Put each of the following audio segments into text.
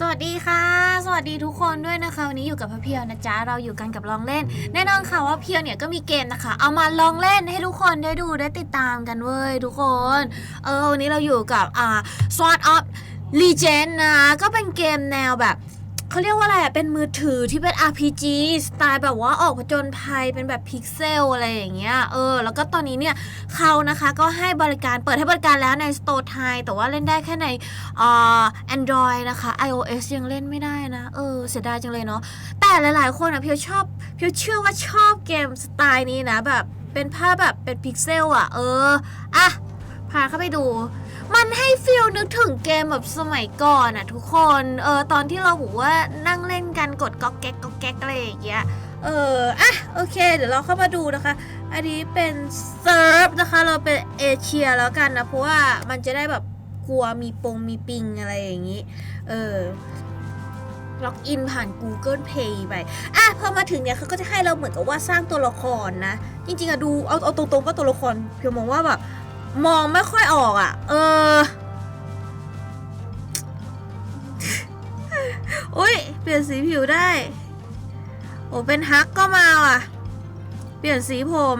สวัสดีค่ะ สวัสดีทุกคนด้วยนะคะวันนี้อยู่กับพระเพียวนะจ๊ะเราอยู่กันกับลองเล่น แน่นอนค่ะว่าเพียวเนี่ยก็มีเกมนะคะ เอามาลองเล่นให้ทุกคนได้ดูได้ติดตามกันเว้ยทุกคน เออวันนี้เราอยู่กับอ่า Sword of Legend นะก็เป็นเกมแนวแบบ เขาเรียกว่าอะไรอะเป็นมือถือที่เป็น RPG สไตล์แบบว่าออกผจญภัยเป็นแบบพิกเซลอะไรอย่างเงี้ย เออ แล้วก็ตอนนี้เนี่ยเขานะคะก็ให้บริการเปิดให้บริการแล้วใน Store ไทย แต่ว่าเล่นได้แค่ในอ่า Android นะคะ iOS ยังเล่นไม่ได้นะ เออ เสียดายจังเลยเนาะ แต่หลายๆ คนอะเพียวชอบเพียวเชื่อว่าชอบเกมสไตล์นี้นะแบบเป็นภาพแบบเป็นพิกเซลอะ เออ อะ พาเข้าไปดู มันให้ฟีลนึกถึงเกมแบบสมัยก่อนอะทุกคน เออตอนที่เราบอกว่านั่งเล่นกันกดก๊อกแก๊กก๊อกแก๊กอะไรอย่างเงี้ย เอออะโอเค เดี๋ยวเราเข้ามาดูนะคะ อันนี้เป็นเซิร์ฟนะคะ เราเป็นเอเชียแล้วกันนะ เพราะว่ามันจะได้แบบกลัวมีปงมีปิงอะไรอย่างนี้ เออล็อกอินผ่าน Google Pay ไป อะ พอมาถึงเนี่ยเขาก็จะให้เราเหมือนกับว่าสร้างตัวละครนะ จริงๆอะดูเอาเอาตรงๆว่าตัวละครเพียวมองว่าแบบ มองไม่ค่อยออกอะเอออุ้ยเปลี่ยนสีผิวได้ โอ้เป็นฮักก็มาว่ะ เปลี่ยนสีผม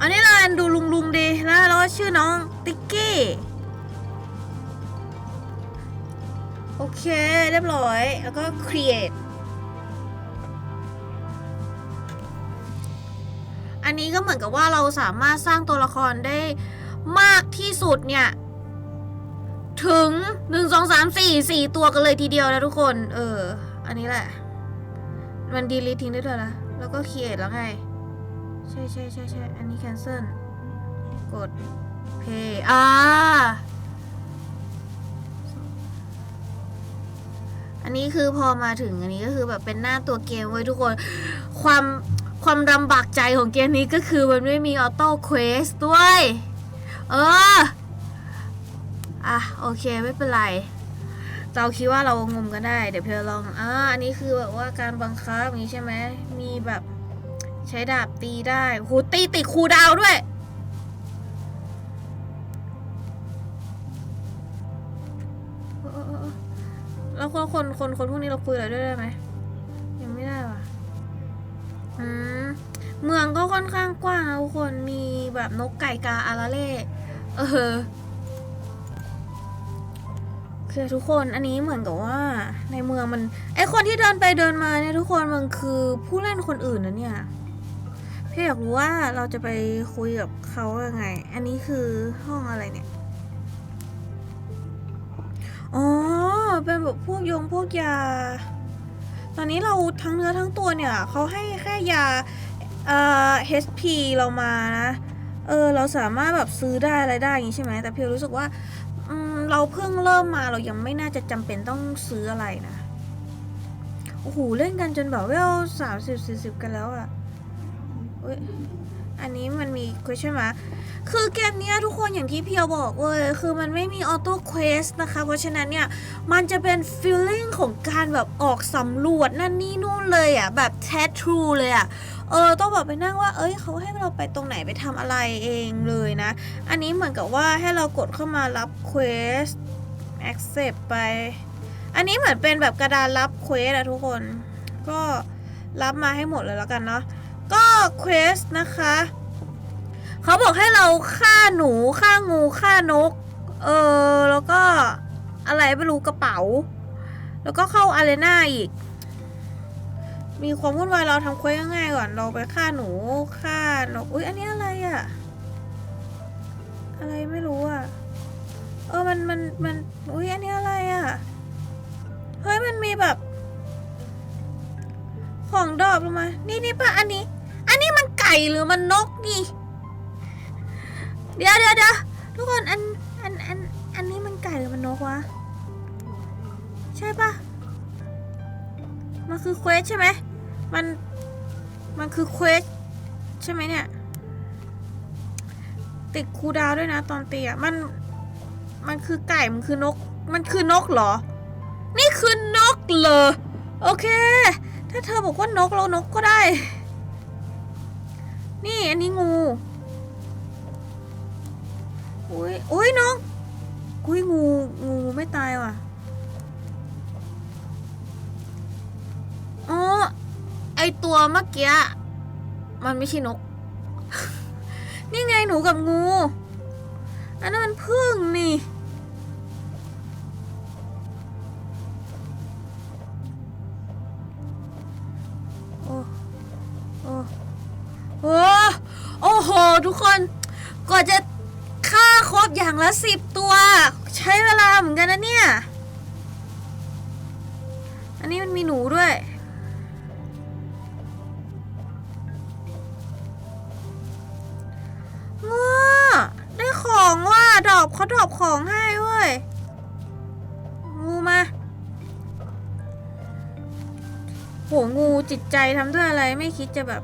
อันนี้เราดูลุงลุงๆดีแล้วแล้วก็ชื่อน้องติ๊กกี้ โอเค เรียบร้อย แล้วก็ create อันนี้ก็เหมือนกับว่าเราสามารถสร้างตัวละครได้มากที่สุดเนี่ย ถึง1 2 3 4 4ตัวกันเลยทีเดียวนะทุกคน เออ อันนี้แหละ มันดีลีททิ้งได้ด้วยละแล้วก็ create แล้วไง ใช่ใช่ใช่ใช่อันนี้ cancel กด pay อ่าอันนี้คือพอมาถึงอันนี้ก็คือแบบเป็นหน้าตัวเกมไว้ยทุกคน ความ ความลำบากใจของเกมนี้ก็คือมันไม่มีออโต้เควสด้วย เออ อะ โอเคไม่เป็นไร เราคิดว่าเรางมกันได้ เดี๋ยวเพื่อลอง อ่าอันนี้คือแบบว่าการบังคับอย่างนี้ใช่ไหม มีแบบใช้ดาบตีได้โหตีติดคูดาวด้วย แล้วคนคนคนคนพวกนี้เราคุยอะไรด้วยได้ไหมยังไม่ได้ว่ะอืม เมืองก็ค่อนข้างกว้างนะทุกคนมีแบบนกไก่กาอาราเล่เออคือทุกคนอันนี้เหมือนกับว่าในเมืองมันไอคนที่เดินไปเดินมาเนี่ยทุกคนมันคือผู้เล่นคนอื่นนะเนี่ยพี่อยากรู้ว่าเราจะไปคุยกับเขายังไง อันนี้คือห้องอะไรเนี่ยอ๋อเป็นแบบพวกยงพวกยา ตอนนี้เราทั้งเนื้อทั้งตัวเนี่ยเขาให้แค่ยา เอ่อ HP เรามานะ เออ เราสามารถแบบซื้อได้อะไรได้อย่างงี้ใช่ไหม แต่เพียวรู้สึกว่าเราเพิ่งเริ่มมาเรายังไม่น่าจะจำเป็นต้องซื้ออะไรนะ โอ้โห เล่นกันจนแบบเวลสามสิบสี่สิบกันแล้วอะเว้ยอันนี้มันมี question mark คือเกมนี้ทุกคนอย่างที่เพียวบอกเว้ยคือมันไม่มีออโต้เควสนะคะ เพราะฉะนั้นเนี่ย มันจะเป็น feeling ของการแบบออกสำรวจนั่นนี่นู่นเลยอะ แบบแท้ทรูเลยอะ เออต้องแบบไปนั่งว่า เอ้ยเขาให้เราไปตรงไหนไปทำอะไรเองเลยนะ อันนี้เหมือนกับว่าให้เรากดเข้ามารับเควส accept ไป อันนี้เหมือนเป็นแบบกระดานรับเควสอะทุกคน ก็รับมาให้หมดเลยแล้วกันเนาะ ก็เควสนะคะ เขาบอกให้เราฆ่าหนูฆ่างูฆ่านก เออแล้วก็อะไรไม่รู้กระเป๋า แล้วก็เข้าอารีนาอีก มีความวุ่นวายเราทำเควสง่ายๆก่อน เราไปฆ่าหนูฆ่านกอุ้ยอันนี้อะไรอะอะไรไม่รู้อะเออมันมันมันอุ้ยอันนี้อะไรอะเฮ้ยมันมีแบบ ของดอปลงมา นี่นี่ปะอันนี้ อันนี้มันไก่หรือมันนกนี่ เดี๋ยวเดี๋ยวเดี๋ยวทุกคนอันอันอันอันนี้มันไก่หรือมันนกวะ ใช่ปะ มันคือเควสใช่ไหมมัน มันคือเควสใช่ไหมเนี่ย ติดคูดาวด้วยนะตอนตีอะ มัน มันคือไก่ มันคือนก มันคือนกเหรอ นี่คือนกเหรอ โอเค ถ้าเธอบอกว่านกเรานกก็ได้ นี่อันนี้งู อุ้ยอุ้ยน้องอุ้ยงู งูไม่ตายว่ะ ตัวเมื่อกี้มันไม่ใช่นก นี่ไงหนูกับงู อันนั้นมันพึ่งนี่ โอ้โอ้โอ้โอ้โห ทุกคนกว่าจะฆ่าครบอย่างละสิบตัว ใช้เวลาเหมือนกันนะเนี่ย อันนี้มันมีหนูด้วย อกเขาดรอกของให้เว้ย งูมา โห งูจิตใจทำด้วยอะไรไม่คิดจะแบบ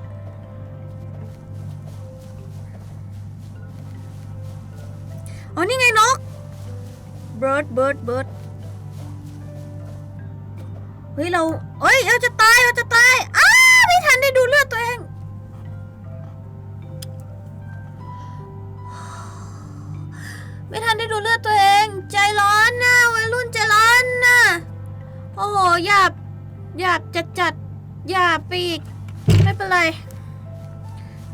อ๋อ นี่ไงนก bird bird bird เฮ้ย เราเฮ้ย เราจะตาย เราจะตาย อ้าไม่ทันได้ดูเลือดตัวเอง ไม่ทันได้ดูเลือดตัวเอง ใจร้อนนะวัยรุ่นใจร้อนนะโอ้โหหยาบหยาบจัดจัดหยาบปอีก ไม่เป็นไร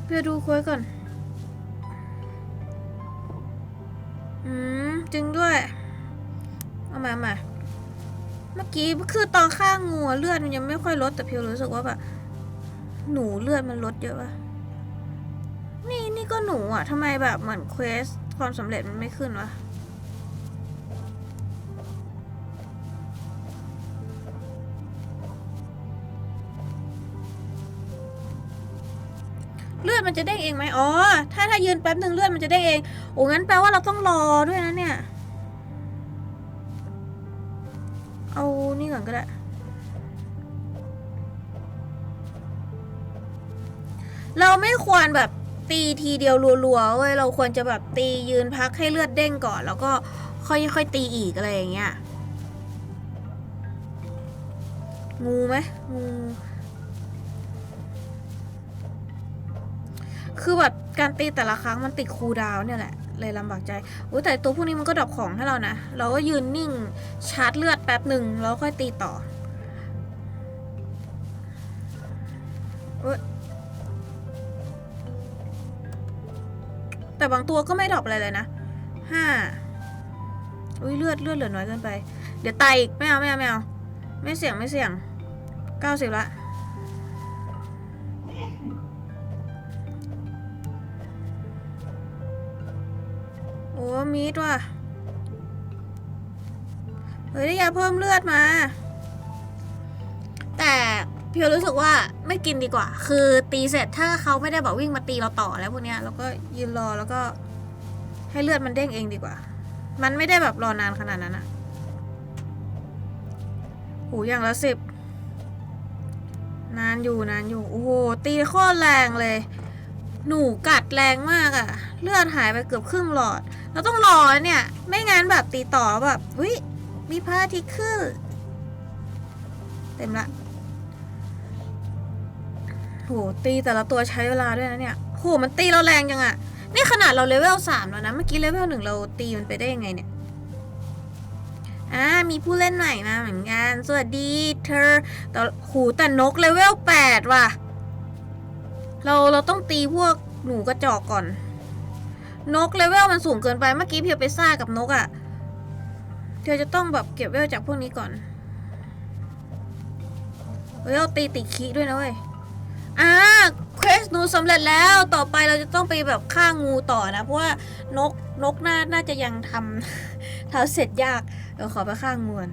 เพื่อดูคุยก่อน อืมจริงด้วย เอามาเอามาเมื่อกี้คือตอนข้างงูเลือดมันยังไม่ค่อยลดแต่เพียวรู้สึกว่าแบบหนูเลือดมันลดเยอะปะนี่นี่ก็หนูอะทำไมแบบเหมือนเควส ความสำเร็จมันไม่ขึ้นวะเลือดมันจะเด้งเองไหมอ๋อ ถ้าถ้ายืนแป๊บหนึ่งเลือดมันจะเด้งเอง โอ้งั้นแปลว่าเราต้องรอด้วยนะเนี่ย เอานี่ก่อนก็ได้ เราไม่ควรแบบ ตีทีเดียวรัวๆเว้ยเราควรจะแบบตียืนพักให้เลือดเด้งก่อน แล้วก็ค่อยๆตีอีกอะไรอย่างเงี้ยงูไหมงูคือแบบการตีแต่ละครั้งมันติดคูดาวเนี่ยแหละ เลยลำบากใจอุ้ยแต่ตัวพวกนี้มันก็ดรอปของให้เรานะ เราก็ยืนนิ่งชาร์จเลือดแป๊บหนึ่งแล้วค่อยตีต่อ แต่บางตัวก็ไม่ดรอปอะไรเลยนะห้าอุ้ยเลือดเลือดเหลือน้อยเกินไป เดี๋ยวตายอีกไม่เอาไม่เอาไม่เอาไม่เสี่ยงไม่เสี่ยงเก้าสิบละโอ้มีดว่ะเฮ้ยได้ยาเพิ่มเลือดมา แต่ พียวรู้สึกว่าไม่กินดีกว่า คือตีเสร็จถ้าเขาไม่ได้บอกวิ่งมาตีเราต่อแล้วพวกเนี้ยเราก็ยืนรอแล้วก็ ให้เลือดมันเด้งเองดีกว่า มันไม่ได้แบบรอนานขนาดนั้นอะโหอย่างละสิบนานอยู่นานอยู่โอ้โหตีโคตรแรงเลย หนูกัดแรงมากอะเลือดหายไปเกือบครึ่งหลอด เราต้องรอเนี่ย ไม่งั้นแบบตีต่อแล้วแบบวิมีพระอาทิตย์ขึ้นเต็มละ โหตีแต่ละตัวใช้เวลาด้วยนะเนี่ยโหมันตีเราแรงจังอะนี่ขนาดเราเลเวลสามแล้วนะ เมื่อกี้เลเวลหนึ่งเราตีมันไปได้ยังไงเนี่ยอ่ามีผู้เล่นใหม่มาเหมือนกัน สวัสดีเธอแต่โหแต่นกเลเวลแปดว่ะ เราเราต้องตีพวกหนูกระจอกก่อน นกเลเวลมันสูงเกินไป เมื่อกี้เพียวไปซ่ากับนกอะ่ะเธอจะต้องแบบเก็บเวลจากพวกนี้ก่อนเฮ้ยเราตีติคีด้วยนะเว้ย อ่าเควสหนูสำเร็จแล้วต่อไปเราจะต้องไปแบบฆ่างูต่อนะ เพราะว่านกนกน่าน่าจะยังทำ ทำเสร็จยากเดี๋ยวขอไปฆ่างูก่อน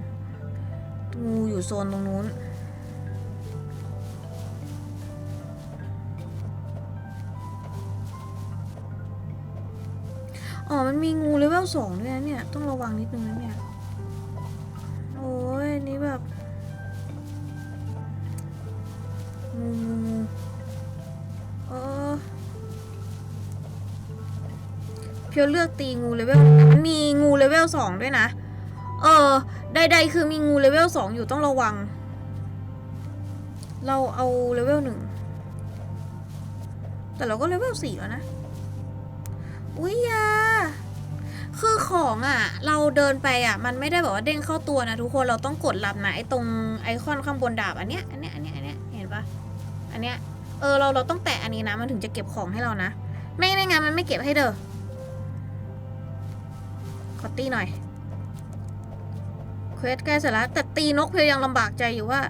งูอยู่โซนตรงนู้น อ๋อ มันมีงูเลเวลสองด้วยนะเนี่ย ต้องระวังนิดนึงนะเนี่ย เพียวเลือกตีงูเลเวลมีงูเลเวลสองด้วยนะ เออ ใดๆคือมีงูเลเวลสองอยู่ต้องระวัง เราเอาเลเวลหนึ่ง แต่เราก็เลเวลสี่แล้วนะ อุ้ยยาคือของอะ เราเดินไปอะ มันไม่ได้แบบว่าเด้งเข้าตัวนะทุกคนเราต้องกดรับนะไอ้ตรงไอคอนข้างบนดาบอันเนี้ยอันเนี้ยอันเนี้ยอันเนี้ยเห็นปะอันเนี้ยเออเราเราต้องแตะอันนี้นะมันถึงจะเก็บของให้เรานะไม่ไม่งั้นมันไม่เก็บให้เด้อ อตีหน่อย เควสใกล้เสร็จแล้ว แต่ตีนกเพียวยังลำบากใจอยู่ว่า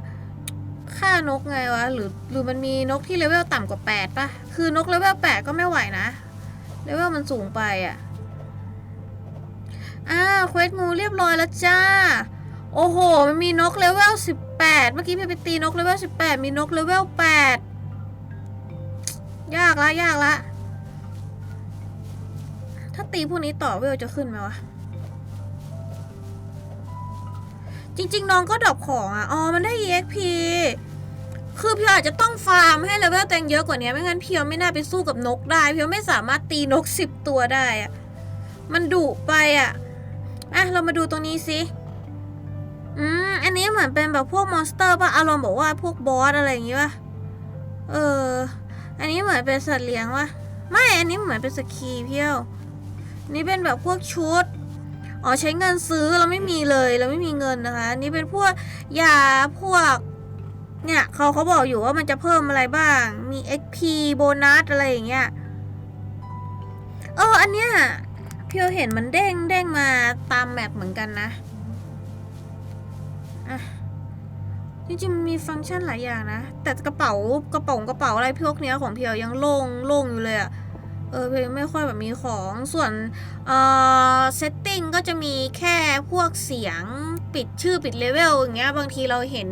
ฆ่านกไงวะ หรือหรือมันมีนกที่เลเวลต่ำกว่าแปดปะคือนกเลเวลแปดก็ไม่ไหวนะ เลเวลมันสูงไปอะ่ะ อ้าวเควสงูเรียบร้อยแล้วจ้า โอ้โห มันมีนกเลเวลสิบแปดเมื่อกี้พี่ไปตีนกเลเวลสิบแปดมีนกเลเวลแปดยากละยากละ ถ้าตีพวกนี้ต่อเวลจะขึ้นไหมวะ จริง ๆ น้องก็ดรอปของอะ อ๋อ มันได้ EXP คือเพียวอาจจะต้องฟาร์มให้เลเวลแตงเยอะกว่านี้ ไม่งั้นเพียวไม่น่าไปสู้กับนกได้ เพียวไม่สามารถตีนกสิบตัวได้อะ มันดุไปอะ อะ เรามาดูตรงนี้สิ อืม อันนี้เหมือนเป็นแบบพวกมอนสเตอร์ป่ะ อารมณ์บอกว่าพวกบอสอะไรอย่างงี้ป่ะ เออ อันนี้เหมือนเป็นสัตว์เลี้ยงป่ะ ไม่ อันนี้เหมือนเป็นสกีเพียว นี่เป็นแบบพวกชุด อ๋อใช้เงินซื้อเราไม่มีเลยเราไม่มีเงินนะคะอันนี่เป็นพวกยาพวกเนี่ยเขาเขาบอกอยู่ว่ามันจะเพิ่มอะไรบ้าง มี XP โบนัสอะไรอย่างเงี้ยเอออันเนี้ยเพียวเห็นมันเด้งเด้งมาตามแมปเหมือนกันนะอะจริงๆมันมีฟังก์ชันหลายอย่างนะ แต่กระเป๋ากระเป๋ากระเป๋าอะไรพวกเนี้ยของเพียวยังโล่งโล่งอยู่เลยอะ เออเพียวไม่ค่อยแบบมีของส่วนเอ่อเซตติ้งก็จะมีแค่พวกเสียงปิดชื่อปิดเลเวลอย่างเงี้ยบางทีเราเห็น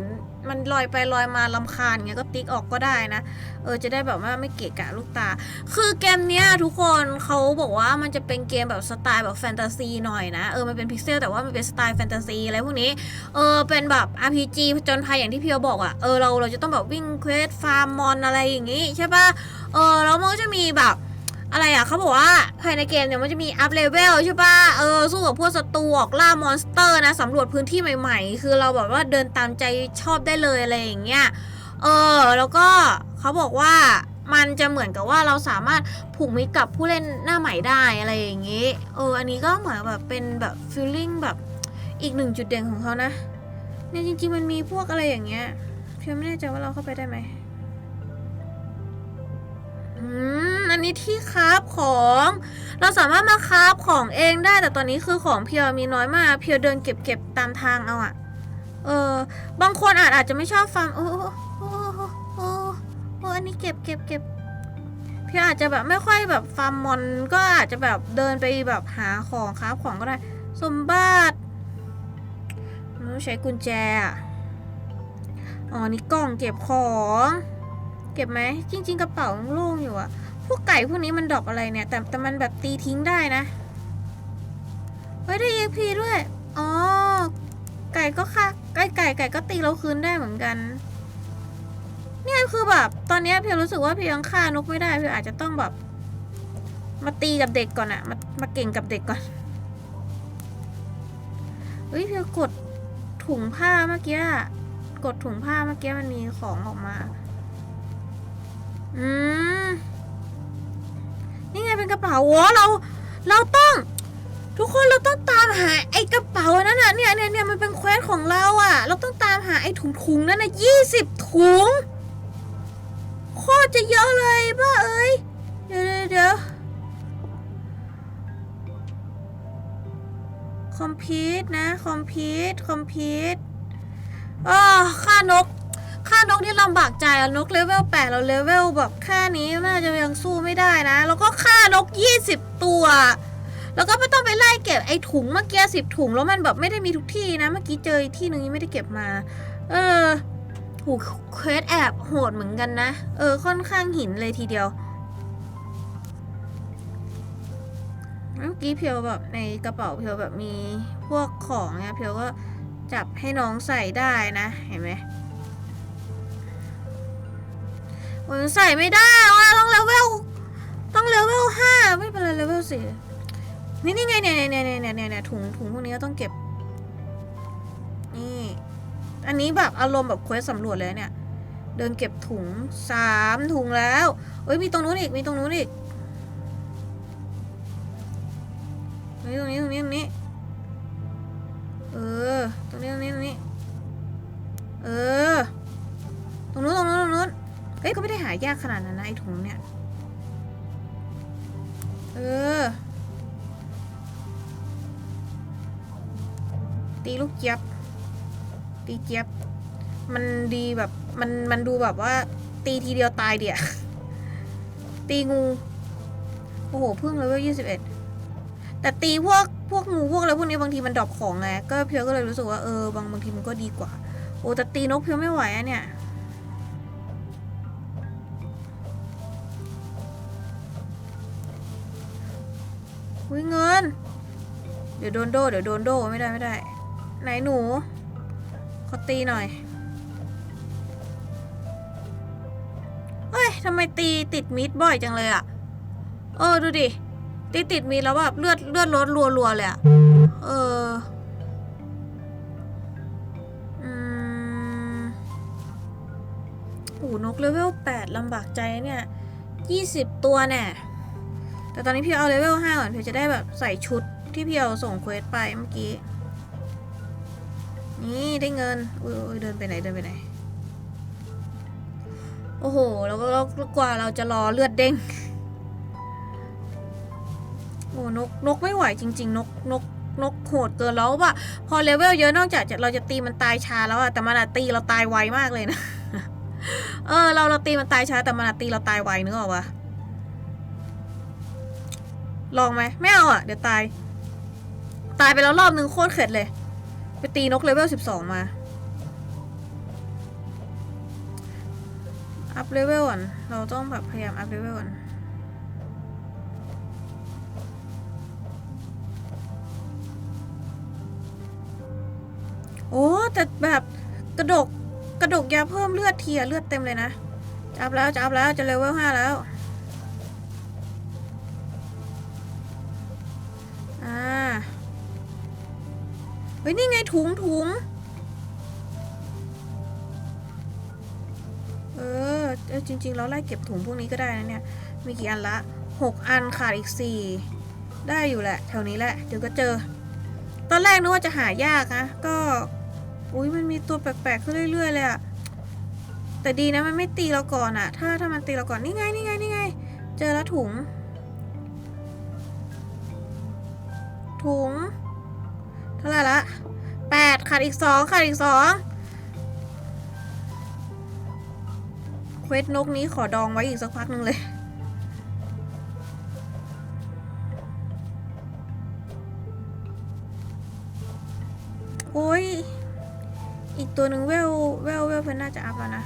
มันลอยไปลอยมาลำคาญเงี้ยก็ติ๊กออกก็ได้นะ เออจะได้แบบว่าไม่เกะกะลูกตา คือเกมเนี้ยทุกคนเขาบอกว่ามันจะเป็นเกมแบบสไตล์แบบแฟนตาซีหน่อยนะ เออมันเป็นพิกเซลแต่ว่ามันเป็นสไตล์แฟนตาซีอะไรพวกนี้ เออเป็นแบบ RPG ผจญภัยอย่างที่เพียวบอกอะ่ะ เออเราเราจะต้องแบบวิ่งเควสฟาร์มมอนอะไรอย่างงี้ใช่ป่ะ เออแล้วมันก็จะมีแบบ อะไรอะเขาบอกว่าภายในเกมเนี่ยมันจะมีอัพเลเวลใช่ปะเออสู้กับพวกศัตรูออกล่ามอนสเตอร์นะสำรวจพื้นที่ใหม่ๆ คือเราแบบว่าเดินตามใจชอบได้เลยอะไรอย่างเงี้ยเออแล้วก็เขาบอกว่ามันจะเหมือนกับว่าเราสามารถผูกมิตรกับผู้เล่นหน้าใหม่ได้อะไรอย่างงี้ เออ อันนี้ก็เหมือนแบบเป็นแบบฟีลลิ่งแบบอีกหนึ่งจุดเด่นของเขานะ เนี่ยจริงๆมันมีพวกอะไรอย่างเงี้ยเพียงไม่แน่ใจว่าเราเข้าไปได้ไหม อืมอันนี้ที่คราฟของ เราสามารถมาคราฟของเองได้แต่ตอนนี้คือของเพียวมีน้อยมากเพียวเดินเก็บเก็บตามทางเอาอะเออบางคนอาจอาจจะไม่ชอบฟาร์มโอ้โอ้โอ้โอ้โอ้โอ้อันนี้เก็บเก็บเก็บเพียวอาจจะแบบไม่ค่อยแบบฟาร์มมอนก็อาจจะแบบเดินไปแบบหาของคราฟของก็ได้ สมบัติมันต้องใช้กุญแจอ๋อนี่กล่องเก็บของ เก็บไหมจริง ๆ กระเป๋าโล่งอยู่อะพวกไก่พวกนี้มันดอปอะไรเนี่ย แต่แต่มันแบบตีทิ้งได้นะเฮ้ยได้ EXP ด้วย อ๋อ ไก่ก็ค่ะไก่ไก่ไก่ก็ตีเราคืนได้เหมือนกัน เนี่ยคือแบบ ตอนนี้เพียงรู้สึกว่าเพียงฆ่านกไม่ได้เพียงอาจจะต้องแบบ มาตีกับเด็กก่อนอะมามาเก่งกับเด็กก่อนเฮ้ยเพียงกดถุงผ้าเมื่อกี้อะกดถุงผ้าเมื่อกี้มันมีของออกมา อืม นี่ไงเป็นกระเป๋าโอ้เรา เราต้อง ทุกคนเราต้องตามหาไอ้กระเป๋านั้นน่ะเนี่ยเนี่ยเนี่ยมันเป็นเควสของเราอะ่ะ เราต้องตามหาไอ้ถุงถุงนั้นน่ะยี่สิบถุง โคตรจะเยอะเลยบ้าเอ้ย เดี๋ยวเดี๋ยวคอมพิวต์นะ คอมพิวต์คอมพิวต์อ๋อค่านกานกนี่ลำบากใจอะนกเลเวลแปดเราเลเวลแบบแค่นี้น่าจะยังสู้ไม่ได้นะ แล้วก็ค่านกยี่สิบตัว แล้วก็ไม่ต้องไปไล่เก็บไอ้ถุงเมื่อกี้สิบถุงแล้วมันแบบไม่ได้มีทุกที่นะ เมื่อกี้เจอที่หนึ่งยังไม่ได้เก็บมา เออหูเควสแอบโหดเหมือนกันนะ เออค่อนข้างหินเลยทีเดียวเมื่อกี้เพียวแบบในกระเป๋าเพียวแบบมีพวกของเนี่ยเพียวก็จับให้น้องใส่ได้นะ เห็นไหม โอ้ยใส่ไม่ได้ว่ะต้องเลเวลต้องเลเวลห้าไม่เป็นไรเลเวลสี่นี่นี่ไงเนี่ยเนี่ยเนี่ยเนี่ยเนี่ยถุงถุงพวกนี้ก็ต้องเก็บ นี่ อันนี้แบบอารมณ์แบบเควสสำรวจเลยเนี่ย เดินเก็บถุงสามถุงแล้วเอ้ยมีตรงนู้นอีกมีตรงนู้นอีกเฮ้ยตรงนี้ตรงนี้ตรงนี้ เออ ตรงนี้ตรงนี้ตรงนี้ เออ ตรงนู้นตรงนู้นตรงนู้น เฮ้ยเขาไม่ได้หายากขนาดนั้นนะไอ้ถุงเนี่ย เออ ตีลูกเจี๊ยบ ตีเจี๊ยบ มันดีแบบ มัน มันดูแบบว่า ตีทีเดียวตายเดียตีงู โอ้โหเพิ่งเลเวลยี่สิบเอ็ดแต่ตีพวกพวกงูพวกอะไรพวกนี้บางทีมันดรอปของไง ก็เพียวก็เลยรู้สึกว่าเออบางบางทีมันก็ดีกว่า โอ้แต่ตีนกเพียวไม่ไหวอะเนี่ย อุ้ยเงิน เดี๋ยวโดนโดเดี๋ยวโดนโดไม่ได้ไม่ได้ ไหนหนูขอตีหน่อยเฮ้ยทำไมตีติดมิดบ่อยจังเลยอะเออดูดิตีติดมิดแล้วแบบเลือดเลือดลดรัวๆเลยอะเอออืมโอ้นกเลเวลแปดลำบากใจเนี่ยยี่สิบตัวแน่ แต่ตอนนี้พี่เอาเลเวลห้าก่อนพี่จะได้แบบใส่ชุดที่พี่เอาส่งเควสไปเมื่อกี้ นี่ได้เงินอุ้ยเดินไปไหนเดินไปไหน โอ้โห แล้วก็แล้วกว่าเราจะรอเลือดเด้ง โอ้นกนกไม่ไหวจริง ๆ นกนกนกโหดเกินแล้วป่ะ พอเลเวลเยอะนอกจากจะเราจะตีมันตายช้าแล้วอะแต่มันตีเราตายไวมากเลยนะ เออ เราเราตีมันตายช้าแต่มันตีเราตายไวนึกออกปะ ลองไหมไม่เอาอะ เดี๋ยวตาย ตายไปแล้วรอบนึงโคตรเข็ดเลย ไปตีนกเลเวลสิบสองมา อัพเลเวลก่อน เราต้องแบบพยายามอัพเลเวลก่อนโอ้ แต่แบบกระดกกระดกยาเพิ่มเลือดเทียเลือดเต็มเลยนะ จะอัพแล้วจะอัพแล้วจะเลเวลห้าแล้ว เฮ้ยนี่ไงถุงถุงเออจริงๆเราไล่เก็บถุงพวกนี้ก็ได้นะเนี่ย มีกี่อันละหกอันขาดอีกสี่ได้อยู่แหละ แถวนี้แหละ เดี๋ยวก็เจอ ตอนแรกนึกว่าจะหายากนะ ก็ อุ้ยมันมีตัวแปลกๆขึ้นเรื่อยๆเลยอะแต่ดีนะมันไม่ตีเราก่อนอะถ้าถ้ามันตีเราก่อนนี่ไงนี่ไงนี่ไง เจอแล้วถุง ถุง ท่าไหร่ละแปดขาดอีกสองขาดอีกสองเควสนกนี้ขอดองไว้อีกสักพักหนึ่งเลยโอ้ย อีกตัวหนึ่งเวลเวลเวลเพื่อนน่าจะอัพแล้วนะ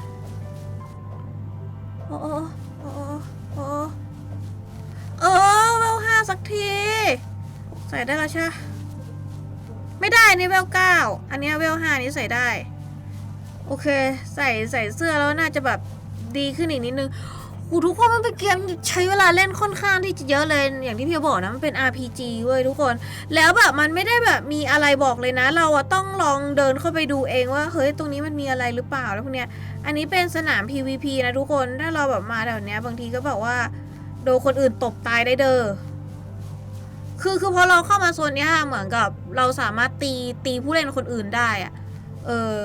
โอ้โอ้โอ้โอ้โอ้เออเวลห้าสักที ใส่ได้แล้วใช่ ไม่ได้นี่เวลเก้าอันนี้เวลห้านี้ใส่ได้ โอเค ใส่ใส่เสื้อแล้วน่าจะแบบดีขึ้นอีกนิดนึงโหทุกคนมันเป็นเกมใช้เวลาเล่นค่อนข้างที่จะเยอะเลย อย่างที่พี่บอกนะมันเป็น RPG เว้ยทุกคน แล้วแบบมันไม่ได้แบบมีอะไรบอกเลยนะ เราอะต้องลองเดินเข้าไปดูเองว่าเฮ้ยตรงนี้มันมีอะไรหรือเปล่าแล้วพวกเนี้ย อันนี้เป็นสนาม PVP นะทุกคนถ้าเราแบบมาแถวเนี้ยบางทีก็แบบว่าโดนคนอื่นตบตายได้เด้อ คือคือพอเราเข้ามาโซนเนี้ยเหมือนกับเราสามารถตีตีผู้เล่นคนอื่นได้อะเออ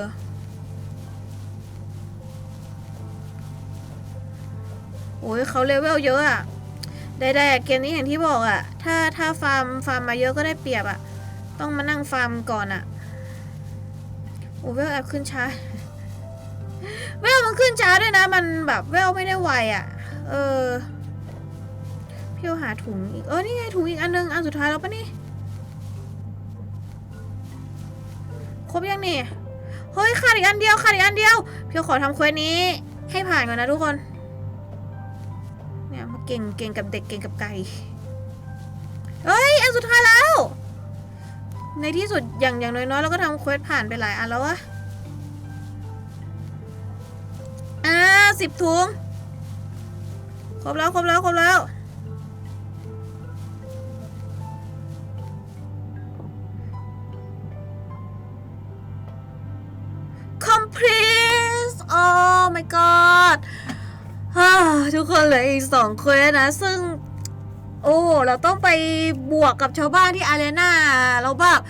โอ้ยเขาเลเวลเยอะอะได้ได้เกมนี้อย่างที่บอกอะถ้าถ้าฟาร์มฟาร์มมาเยอะก็ได้เปรียบอะต้องมานั่งฟาร์มก่อนอะโอ้เวลแอบขึ้นช้าเวลมันขึ้นช้าด้วยนะ มันแบบเวลไม่ได้ไวอะเออ พี่เอาหาถุงอีก เออ นี่ไงถุงอีกอันนึง อันสุดท้ายแล้วปะนี่ ครบยังนี่ เฮ้ยขาดอีกอันเดียวขาดอีกอันเดียว เพี่ขอทำเควสนี้ให้ผ่านก่อนนะทุกคน เนี่ยเก่งเก่งกับเด็กเก่งกับไก่ เฮ้ย อันสุดท้ายแล้ว ในที่สุดอย่างอย่างน้อยๆเราก็ทำเควสผ่านไปหลายอันแล้วอะอ่าสิบถุง ครบแล้ว ครบแล้ว ครบแล้ว my god ทุกคนเหลืออีกสองเควสนะ ซึ่ง โอ้ เราต้องไปบวกกับชาวบ้านที่อารีนาเราแบบ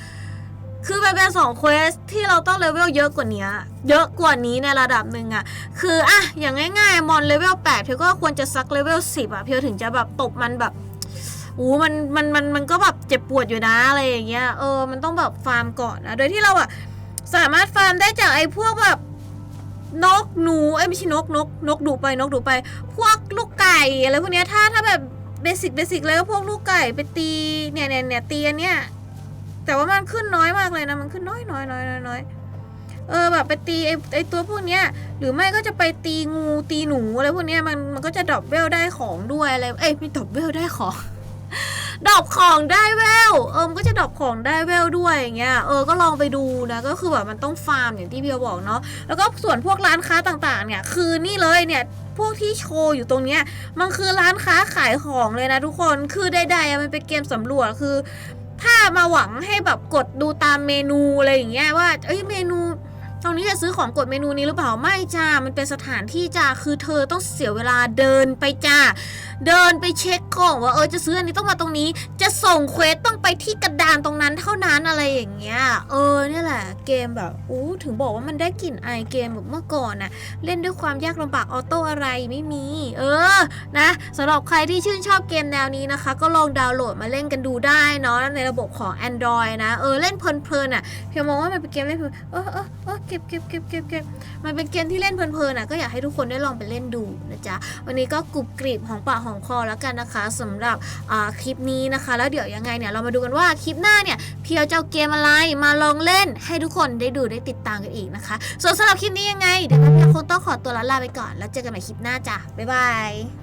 คือมันเป็นสองเควสที่เราต้องเลเวลเยอะกว่านี้ เยอะกว่านี้ในระดับหนึ่งอะคืออะอย่างง่ายๆ มอนเลเวล8เพียวก็ควรจะซักเลเวล10อะเพียวถึงจะแบบตบมันแบบอู้มันมันมันมันก็แบบเจ็บปวดอยู่นะอะไรอย่างเงี้ยเออมันต้องแบบฟาร์มก่อนนะ โดยที่เราอะสามารถฟาร์มได้จากไอ้พวกแบบ นกหนูเอ้ยไม่ใช่นกนกนกดูไปนกดูไป พวกลูกไก่อะไรพวกเนี้ยถ้าถ้าแบบเบสิกเบสิกเลยก็พวกลูกไก่ไปตีเนี่ยเนี่ยเนี่ยตีอันเนี้ยแต่ว่ามันขึ้นน้อยมากเลยนะมันขึ้นน้อยน้อยน้อยน้อยน้อยเออแบบไปตีไอไอตัวพวกเนี้ยหรือไม่ก็จะไปตีงูตีหนูอะไรพวกเนี้ยมันมันก็จะดรอปเวลได้ของด้วยอะไรเอ้ยไม่ดรอปเวลได้ของ ดรอปของได้เวล เออมันก็จะดรอปของได้เวลด้วยอย่างเงี้ย เออ ก็ลองไปดูนะ ก็คือแบบมันต้องฟาร์มอย่างที่พี่บอกเนาะ แล้วก็ส่วนพวกร้านค้าต่างๆ เนี่ย คือนี่เลยเนี่ยพวกที่โชว์อยู่ตรงเนี้ยมันคือร้านค้าขายของเลยนะทุกคน คือใดๆมันเป็นเกมสำรวจคือ ถ้ามาหวังให้แบบกดดูตามเมนูอะไรอย่างเงี้ยว่า เอ้ยเมนูตรงนี้จะซื้อของกดเมนูนี้หรือเปล่าไม่จ้า มันเป็นสถานที่จ้า คือเธอต้องเสียเวลาเดินไปจ้าเดินไปเช็คของว่าเออจะซื้ออันนี้ต้องมาตรงนี้ จะส่งเควสต้องไปที่กระดานตรงนั้นเท่านั้นอะไรอย่างเงี้ย เออเนี่ยแหละ เกมแบบอู้ถึงบอกว่ามันได้กลิ่นไอเกมแบบเมื่อก่อนน่ะเล่นด้วยความยากลำบากออโต้อะไรไม่มี เออนะสำหรับใครที่ชื่นชอบเกมแนวนี้นะคะ ก็ลองดาวน์โหลดมาเล่นกันดูได้เนาะในระบบของ Android นะเออเล่นเพลินๆอะเพียงมองว่ามันเป็นเกมเล่นเพลินเออเออเออเก็บเก็บเก็บเก็บเก็บมันเป็นเกมที่เล่นเพลินๆอะก็อยากให้ทุกคนได้ลองไปเล่นดูนะจ๊ะวันนี้ก็กรุบกริบของปากของคอแล้วกันนะคะสำหรับคลิปนี้นะคะ แล้วเดี๋ยวยังไงเนี่ยเรามาดูกันว่าคลิปหน้าเนี่ยเพียวจะเอาเกมอะไรมาลองเล่น ให้ทุกคนได้ดูได้ติดตามกันอีกนะคะ ส่วนสำหรับคลิปนี้ยังไงเดี๋ยวเพียวคงต้องขอตัวลาลาไปก่อน แล้วเจอกันใหม่คลิปหน้าจ้ะบ๊ายบาย